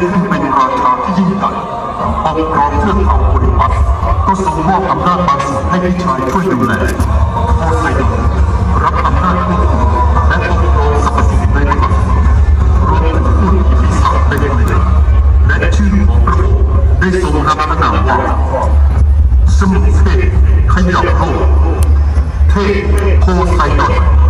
นี้ึ่งเป็นราชาที่ยิ่งใหญ่ปกครองเทือกเขาโอลิมปัสก็ทรงมอบอำนาจบางส่วนให้พี่ชายช่วยดูแลโพไซดอนรับอำนาจควบคุมและกคสรรพสิ่งในาสรวมถึงผู้ที่ปีศาจเป็นหนึ่งและชื่อของพระองค์ได้ทรงรับพระนามว่าสมุทรเทพขยับโลกเทพโพไซดอน